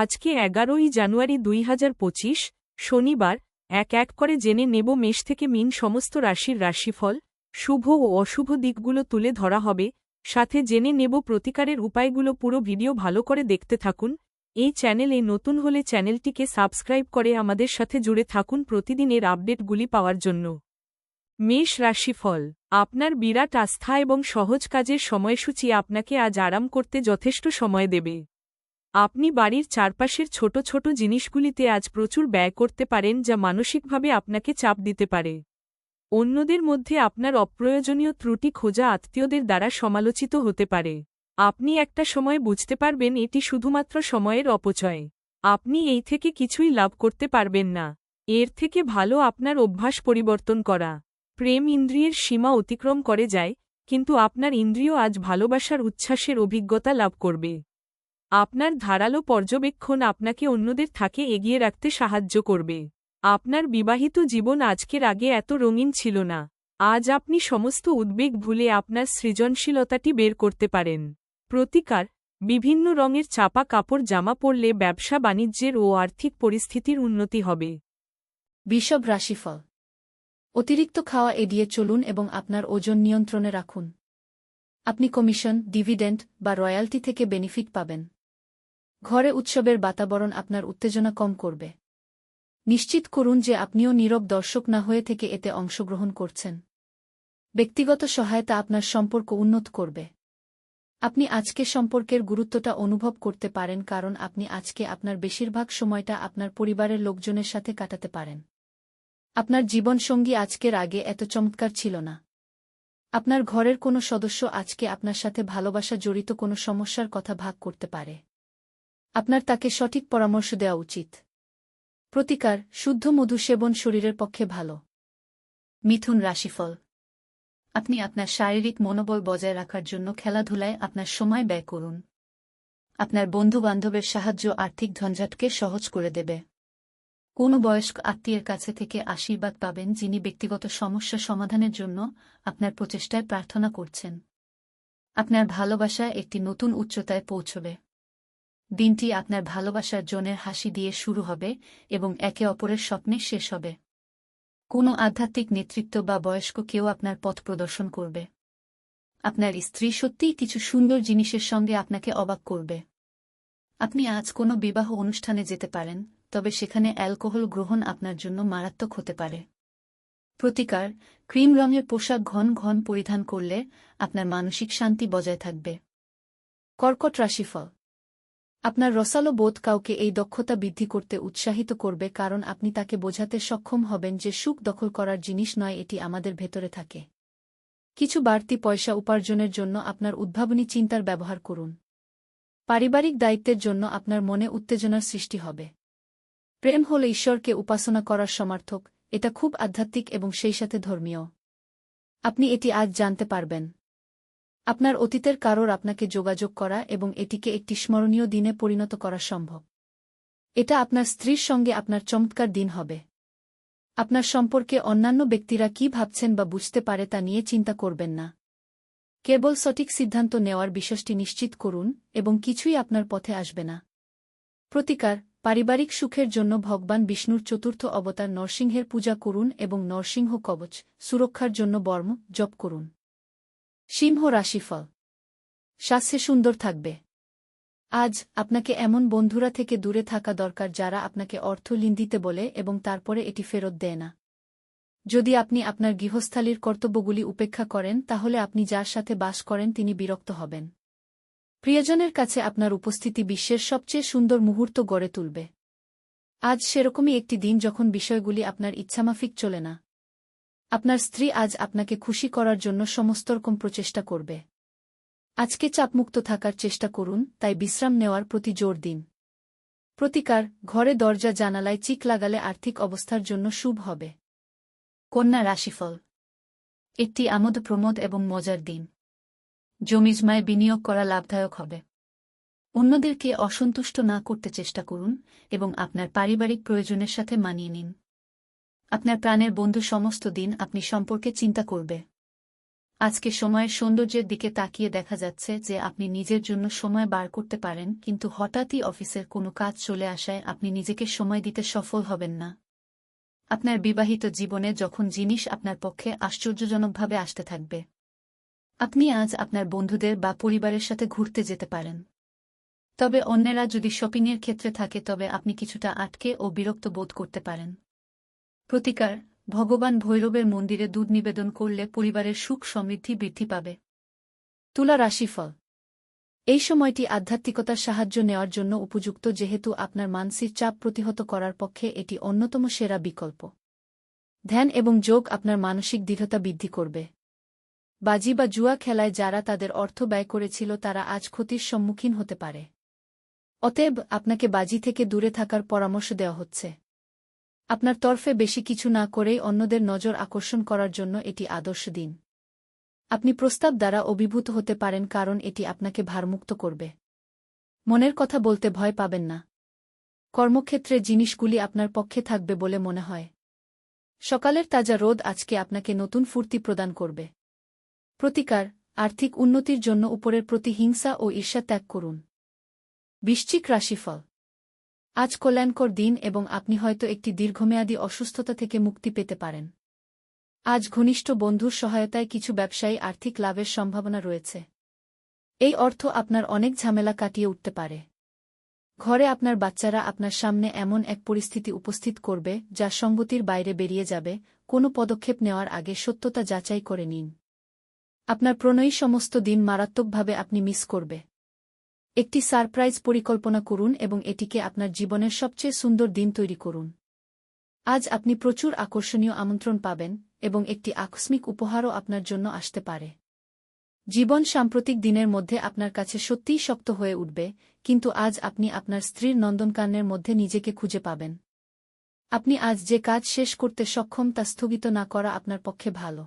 আজকে এগারোই জানুয়ারি দুই হাজার পঁচিশ, শনিবার, এক এক করে জেনে নেব মেষ থেকে মিন সমস্ত রাশির রাশিফল, শুভ ও অশুভ দিকগুলো তুলে ধরা হবে, সাথে জেনে নেব প্রতিকারের উপায়গুলো পুরো ভিডিও ভালো করে দেখতে থাকুন, এই চ্যানেলে নতুন হলে চ্যানেলটিকে সাবস্ক্রাইব করে আমাদের সাথে জুড়ে থাকুন প্রতিদিনের আপডেটগুলি পাওয়ার জন্য। মেষ রাশিফল, আপনার বিরাট আস্থা এবং সহজ কাজের সময়সূচি আপনাকে আজ আরাম করতে যথেষ্ট সময় দেবে। আপনি বাড়ির চারপাশের ছোট ছোট জিনিসগুলিতে আজ প্রচুর ব্যয় করতে পারেন যা মানসিকভাবে আপনাকে চাপ দিতে পারে। অন্যদের মধ্যে আপনার অপ্রয়োজনীয় ত্রুটি খোঁজা আত্মীয়দের দ্বারা সমালোচিত হতে পারে। আপনি একটা সময় বুঝতে পারবেন এটি শুধুমাত্র সময়ের অপচয়। আপনি এই থেকে কিছুই লাভ করতে পারবেন না। এর থেকে ভালো আপনার অভ্যাস পরিবর্তন করা। প্রেম ইন্দ্রিয়ের সীমা অতিক্রম করে যায়, কিন্তু আপনার ইন্দ্রিয় আজ ভালোবাসার উচ্ছ্বাসের অভিজ্ঞতা লাভ করবে। আপনার ধারালো পর্যবেক্ষণ আপনাকে অন্যদের থাকে এগিয়ে রাখতে সাহায্য করবে। আপনার বিবাহিত জীবন আজকের আগে এত রঙিন ছিল না। আজ আপনি সমস্ত উদ্বেগ ভুলে আপনার সৃজনশীলতাটি বের করতে পারেন। প্রতিকার, বিভিন্ন রঙের চাপা কাপড়, জামা পরলে ব্যবসা বাণিজ্যের ও আর্থিক পরিস্থিতির উন্নতি হবে। বিষব রাশিফল। অতিরিক্ত খাওয়া এড়িয়ে চলুন এবং আপনার ওজন নিয়ন্ত্রণে রাখুন। আপনি কমিশন, ডিভিডেন্ড বা রয়্যালটি থেকে বেনিফিট পাবেন। ঘরে উৎসবের বাতাবরণ আপনার উত্তেজনা কম করবে। নিশ্চিত করুন যে আপনিও নীরব দর্শক না হয়ে থেকে এতে অংশগ্রহণ করছেন। ব্যক্তিগত সহায়তা আপনার সম্পর্ক উন্নত করবে। আপনি আজকে সম্পর্কের গুরুত্বটা অনুভব করতে পারেন কারণ আপনি আজকে আপনার বেশিরভাগ সময়টা আপনার পরিবারের লোকজনের সাথে কাটাতে পারেন। আপনার জীবনসঙ্গী আজকের আগে এত চমৎকার ছিল না। আপনার ঘরের কোনো সদস্য আজকে আপনার সাথে ভালোবাসা জড়িত কোনো সমস্যার কথা ভাগ করতে পারে। আপনার তাকে সঠিক পরামর্শ দেওয়া উচিত। প্রতিকার, শুদ্ধ মধু সেবন শরীরের পক্ষে ভালো। মিথুন রাশিফল। আপনি আপনার শারীরিক মনোবল বজায় রাখার জন্য খেলাধুলায় আপনার সময় ব্যয় করুন। আপনার বন্ধু-বান্ধবের সাহায্য আর্থিক ঝঞ্ঝাটকে সহজ করে দেবে। কোনো বয়স্ক আত্মীয়ের কাছে থেকে আশীর্বাদ পাবেন যিনি ব্যক্তিগত সমস্যা সমাধানের জন্য আপনার প্রচেষ্টায় প্রার্থনা করছেন। আপনার ভালোবাসা একটি নতুন উচ্চতায় পৌঁছবে। দিনটি আপনার ভালোবাসার জনের হাসি দিয়ে শুরু হবে এবং একে অপরের স্বপ্নে শেষ হবে। কোনো আধ্যাত্মিক নেতৃত্ব বা বয়স্ক কেউ আপনার পথ প্রদর্শন করবে। আপনার স্ত্রী সত্যিই কিছু সুন্দর জিনিসের সঙ্গে আপনাকে অবাক করবে। আপনি আজ কোনো বিবাহ অনুষ্ঠানে যেতে পারেন, তবে সেখানে অ্যালকোহল গ্রহণ আপনার জন্য মারাত্মক হতে পারে। প্রতিকার, ক্রিম রঙের পোশাক ঘন ঘন পরিধান করলে আপনার মানসিক শান্তি বজায় থাকবে। কর্কট রাশিফল আপনার রসালো বোধ কাউকে এই দক্ষতা বৃদ্ধি করতে উৎসাহিত করবে কারণ আপনি তাকে বোঝাতে সক্ষম হবেন যে সুখ দখল করার জিনিস নয়, এটি আমাদের ভেতরে থাকে। কিছু বাড়তি পয়সা উপার্জনের জন্য আপনার উদ্ভাবনী চিন্তার ব্যবহার করুন। পারিবারিক দায়িত্বের জন্য আপনার মনে উত্তেজনার সৃষ্টি হবে। প্রেম হল ঈশ্বরকে উপাসনা করার সমার্থক, এটা খুব আধ্যাত্মিক এবং সেই সাথে ধর্মীয়। আপনি এটি আজ জানতে পারবেন। আপনার অতীতের কারোর আপনাকে যোগাযোগ করা এবং এটিকে একটি স্মরণীয় দিনে পরিণত করা সম্ভব। এটা আপনার স্ত্রীর সঙ্গে আপনার চমৎকার দিন হবে। আপনার সম্পর্কে অন্যান্য ব্যক্তিরা কি ভাবছেন বা বুঝতে পারে তা নিয়ে চিন্তা করবেন না। কেবল সঠিক সিদ্ধান্ত নেওয়ার বিষয়টি নিশ্চিত করুন এবং কিছুই আপনার পথে আসবে না। প্রতিকার, পারিবারিক সুখের জন্য ভগবান বিষ্ণুর চতুর্থ অবতার নরসিংহের পূজা করুন এবং নরসিংহ কবচ সুরক্ষার জন্য বর্ম জপ করুন। সিংহ রাশিফল। স্বাস্থ্যে সুন্দর থাকবে। আজ আপনাকে এমন বন্ধুরা থেকে দূরে থাকা দরকার যারা আপনাকে অর্থ লিন দিতে বলে এবং তারপরে এটি ফেরত দেয় না। যদি আপনি আপনার গৃহস্থালির কর্তব্যগুলি উপেক্ষা করেন, তাহলে আপনি যার সাথে বাস করেন তিনি বিরক্ত হবেন। প্রিয়জনের কাছে আপনার উপস্থিতি বিশ্বের সবচেয়ে সুন্দর মুহূর্ত গড়ে তুলবে। আজ সেরকমই একটি দিন যখন বিষয়গুলি আপনার ইচ্ছামাফিক চলে না। আপনার স্ত্রী আজ আপনাকে খুশি করার জন্য সমস্ত রকম প্রচেষ্টা করবে। আজকে চাপমুক্ত থাকার চেষ্টা করুন, তাই বিশ্রাম নেওয়ার প্রতি জোর দিন। প্রতিকার, ঘরে দরজা জানালায় চিক লাগালে আর্থিক অবস্থার জন্য শুভ হবে। কন্যা রাশিফল। একটি আমোদ প্রমোদ এবং মজার দিন। জমিজমায় বিনিয়োগ করা লাভদায়ক হবে। অন্যদেরকে অসন্তুষ্ট না করতে চেষ্টা করুন এবং আপনার পারিবারিক প্রয়োজনের সাথে মানিয়ে নিন। আপনার প্রাণের বন্ধু সমস্ত দিন আপনি সম্পর্কে চিন্তা করবে। আজকে সময়ের সৌন্দর্যের দিকে তাকিয়ে দেখা যাচ্ছে যে আপনি নিজের জন্য সময় বার করতে পারেন, কিন্তু হঠাৎই অফিসের কোনো কাজ চলে আসায় আপনি নিজেকে সময় দিতে সফল হবেন না। আপনার বিবাহিত জীবনে যখন জিনিস আপনার পক্ষে আশ্চর্যজনকভাবে আসতে থাকবে। আপনি আজ আপনার বন্ধুদের বা পরিবারের সাথে ঘুরতে যেতে পারেন। তবে অন্যেরা যদি শপিংয়ের ক্ষেত্রে থাকে তবে আপনি কিছুটা আটকে ও বিরক্ত বোধ করতে পারেন। প্রতিকার, ভগবান ভৈরবের মন্দিরে দুধ নিবেদন করলে পরিবারের সুখ সমৃদ্ধি বৃদ্ধি পাবে। তুলা রাশিফল। এই সময়টি আধ্যাত্মিকতার সাহায্য নেওয়ার জন্য উপযুক্ত যেহেতু আপনার মানসিক চাপ প্রতিহত করার পক্ষে এটি অন্যতম সেরা বিকল্প। ধ্যান এবং যোগ আপনার মানসিক দৃঢ়তা বৃদ্ধি করবে। বাজি বা জুয়া খেলায় যারা তাদের অর্থ ব্যয় করেছিল তারা আজ ক্ষতির সম্মুখীন হতে পারে। অতএব আপনাকে বাজি থেকে দূরে থাকার পরামর্শ দেওয়া হচ্ছে। আপনার তরফে বেশি কিছু না করেই অন্যদের নজর আকর্ষণ করার জন্য এটি আদর্শ দিন। আপনি প্রস্তাব দ্বারা অভিভূত হতে পারেন কারণ এটি আপনাকে ভারমুক্ত করবে। মনের কথা বলতে ভয় পাবেন না। কর্মক্ষেত্রে জিনিসগুলি আপনার পক্ষে থাকবে বলে মনে হয়। সকালের তাজা রোদ আজকে আপনাকে নতুন ফুর্তি প্রদান করবে। প্রতিকার, আর্থিক উন্নতির জন্য উপরের প্রতি হিংসা ও ঈর্ষা ত্যাগ করুন। বৃশ্চিক রাশিফল আজ কল্যাণকর দিন এবং আপনি হয়তো একটি দীর্ঘমেয়াদী অসুস্থতা থেকে মুক্তি পেতে পারেন। আজ ঘনিষ্ঠ বন্ধুর সহায়তায় কিছু ব্যবসায়ী আর্থিক লাভের সম্ভাবনা রয়েছে। এই অর্থ আপনার অনেক ঝামেলা কাটিয়ে উঠতে পারে। ঘরে আপনার বাচ্চারা আপনার সামনে এমন এক পরিস্থিতি উপস্থিত করবে, যা সঙ্গতির বাইরে বেরিয়ে যাবে, কোনো পদক্ষেপ নেওয়ার আগে সত্যতা যাচাই করে নিন। আপনার প্রণয়ী সমস্ত দিন মারাত্মকভাবে আপনি মিস করবে। একটি সারপ্রাইজ পরিকল্পনা করুন এবং এটিকে আপনার জীবনের সবচেয়ে সুন্দর দিন তৈরি করুন। আজ আপনি প্রচুর আকর্ষণীয় আমন্ত্রণ পাবেন এবং একটি আকস্মিক উপহারও আপনার জন্য আসতে পারে। জীবন সাম্প্রতিক দিনের মধ্যে আপনার কাছে সত্যিই শক্ত হয়ে উঠবে, কিন্তু আজ আপনি আপনার স্ত্রীর নন্দনকান্নের মধ্যে নিজেকে খুঁজে পাবেন। আপনি আজ যে কাজ শেষ করতে সক্ষম তা স্থগিত না করা আপনার পক্ষে ভালো।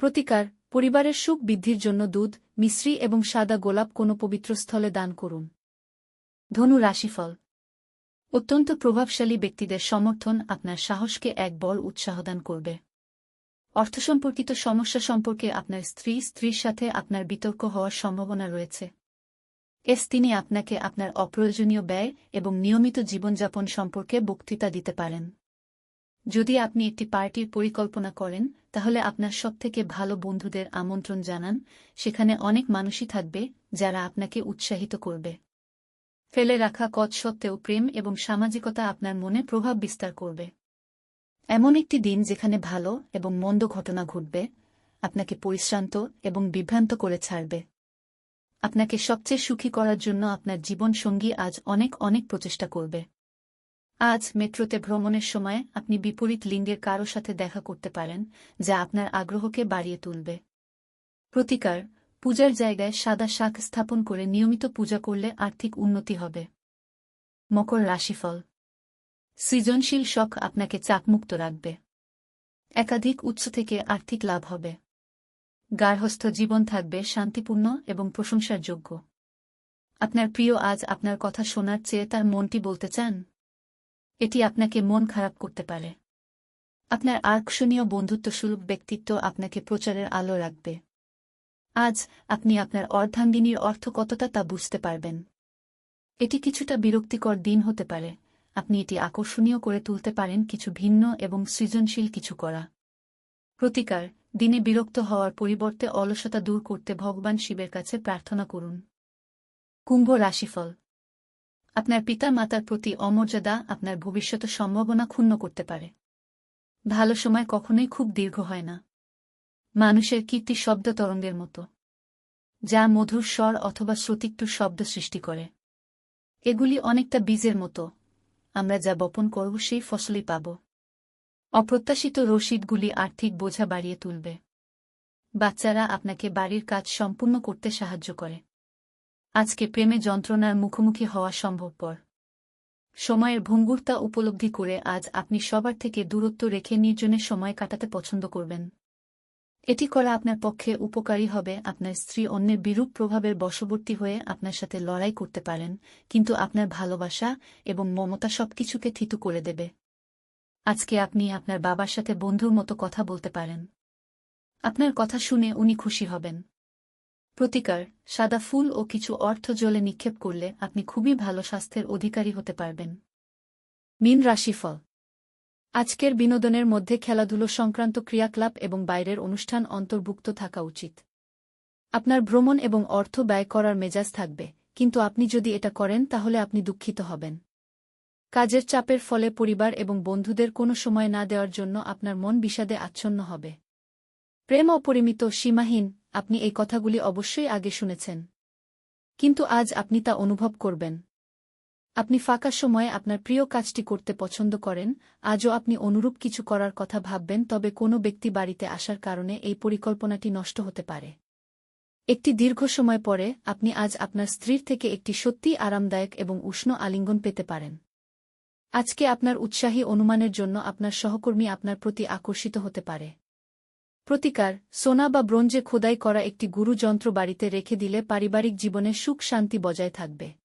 প্রতিকার পরিবারের সুখ বৃদ্ধির জন্য দুধ, মিশ্রি এবং সাদা গোলাপ কোনো পবিত্র স্থলে দান করুন। ধনু রাশিফল। অত্যন্ত প্রভাবশালী ব্যক্তিদের সমর্থন আপনার সাহসকে এক বল উৎসাহদান করবে। অর্থসম্পর্কিত সমস্যা সম্পর্কে আপনার স্ত্রী, স্ত্রীর সাথে আপনার বিতর্ক হওয়ার সম্ভাবনা রয়েছে। এস তিনি আপনাকে আপনার অপ্রয়োজনীয় ব্যয় এবং নিয়মিত জীবনযাপন সম্পর্কে বক্তৃতা দিতে পারেন। যদি আপনি একটি পার্টির পরিকল্পনা করেন, তাহলে আপনার সবথেকে ভালো বন্ধুদের আমন্ত্রণ জানান, সেখানে অনেক মানুষই থাকবে, যারা আপনাকে উৎসাহিত করবে। ফেলে রাখা কচ সত্ত্বেও প্রেম এবং সামাজিকতা আপনার মনে প্রভাব বিস্তার করবে। এমন একটি দিন যেখানে ভালো এবং মন্দ ঘটনা ঘটবে, আপনাকে পরিশ্রান্ত এবং বিভ্রান্ত করে ছাড়বে। আপনাকে সবচেয়ে সুখী করার জন্য আপনার জীবনসঙ্গী আজ অনেক অনেক প্রচেষ্টা করবে। আজ মেট্রোতে ভ্রমণের সময় আপনি বিপরীত লিঙ্গের কারও সাথে দেখা করতে পারেন, যা আপনার আগ্রহকে বাড়িয়ে তুলবে। প্রতিকার, পূজার জায়গায় সাদা শাক স্থাপন করে নিয়মিত পূজা করলে আর্থিক উন্নতি হবে। মকর রাশিফল। সৃজনশীল শখ আপনাকে চাপমুক্ত রাখবে। একাধিক উৎস থেকে আর্থিক লাভ হবে। গার্হস্থ জীবন থাকবে শান্তিপূর্ণ এবং প্রশংসার যোগ্য। আপনার প্রিয় আজ আপনার কথা শোনার চেয়ে তার মনটি বলতে চান? এটি আপনাকে মন খারাপ করতে পারে। আপনার আকর্ষণীয় বন্ধুত্বসুলভ ব্যক্তিত্ব আপনাকে প্রচারের আলো রাখবে। আজ আপনি আপনার অর্ধাঙ্গিনীর অর্থ কতটা তা বুঝতে পারবেন। এটি কিছুটা বিরক্তিকর দিন হতে পারে। আপনি এটি আকর্ষণীয় করে তুলতে পারেন কিছু ভিন্ন এবং সৃজনশীল কিছু করা। প্রতিকার, দিনে বিরক্ত হওয়ার পরিবর্তে অলসতা দূর করতে ভগবান শিবের কাছে প্রার্থনা করুন। কুম্ভ রাশিফল। আপনার পিতা মাতার প্রতি অমর্যাদা আপনার ভবিষ্যত সম্ভাবনা ক্ষুণ্ণ করতে পারে। ভালো সময় কখনোই খুব দীর্ঘ হয় না। মানুষের কীর্তি শব্দ তরঙ্গের মতো, যা মধুর স্বর অথবা শ্রুতিক্ত শব্দ সৃষ্টি করে। এগুলি অনেকটা বীজের মতো। আমরা যা বপন করব সেই ফসলই পাব। অপ্রত্যাশিত রসিদগুলি আর্থিক বোঝা বাড়িয়ে তুলবে। বাচ্চারা আপনাকে বাড়ির কাজ সম্পূর্ণ করতে সাহায্য করে। আজকে প্রেমে যন্ত্রণার মুখোমুখি হওয়া সম্ভবপর। সময়ের ভঙ্গুরতা উপলব্ধি করে আজ আপনি সবার থেকে দূরত্ব রেখে নির্জনে সময় কাটাতে পছন্দ করবেন। এটি করা আপনার পক্ষে উপকারী হবে, আপনার স্ত্রী অন্যের বিরূপ প্রভাবের বশবর্তী হয়ে আপনার সাথে লড়াই করতে পারেন, কিন্তু আপনার ভালোবাসা এবং মমতা সবকিছুকে থিতু করে দেবে। আজকে আপনি আপনার বাবার সাথে বন্ধুর মতো কথা বলতে পারেন। আপনার কথা শুনে উনি খুশি হবেন। প্রতিকার, সাদা ফুল ও কিছু অর্থ জলে নিক্ষেপ করলে আপনি খুবই ভালো স্বাস্থ্যের অধিকারী হতে পারবেন। মিন রাশিফল। আজকের বিনোদনের মধ্যে খেলাধুলো সংক্রান্ত ক্রিয়াকলাপ এবং বাইরের অনুষ্ঠান অন্তর্ভুক্ত থাকা উচিত। আপনার ভ্রমণ এবং অর্থ ব্যয় করার মেজাজ থাকবে, কিন্তু আপনি যদি এটা করেন তাহলে আপনি দুঃখিত হবেন। কাজের চাপের ফলে পরিবার এবং বন্ধুদের কোনো সময় না দেওয়ার জন্য আপনার মন বিষাদে আচ্ছন্ন হবে। প্রেম অপরিমিত, সীমাহীন আপনি এই কথাগুলি অবশ্যই আগে শুনেছেন। কিন্তু আজ আপনি তা অনুভব করবেন। আপনি ফাঁকা সময়ে আপনার প্রিয় কাজটি করতে পছন্দ করেন, আজও আপনি অনুরূপ কিছু করার কথা ভাববেন, তবে কোনো ব্যক্তি বাড়িতে আসার কারণে এই পরিকল্পনাটি নষ্ট হতে পারে। একটি দীর্ঘ সময় পরে আপনি আজ আপনার স্ত্রীর থেকে একটি সত্যিই আরামদায়ক এবং উষ্ণ আলিঙ্গন পেতে পারেন। আজকে আপনার উৎসাহী অনুমানের জন্য আপনার সহকর্মী আপনার প্রতি আকর্ষিত হতে পারে। প্রতিকার, সোনা বা ব্রোঞ্জে খোদাই করা একটি গুরুযন্ত্র বাড়িতে রেখে দিলে পারিবারিক জীবনে সুখ শান্তি বজায় থাকবে।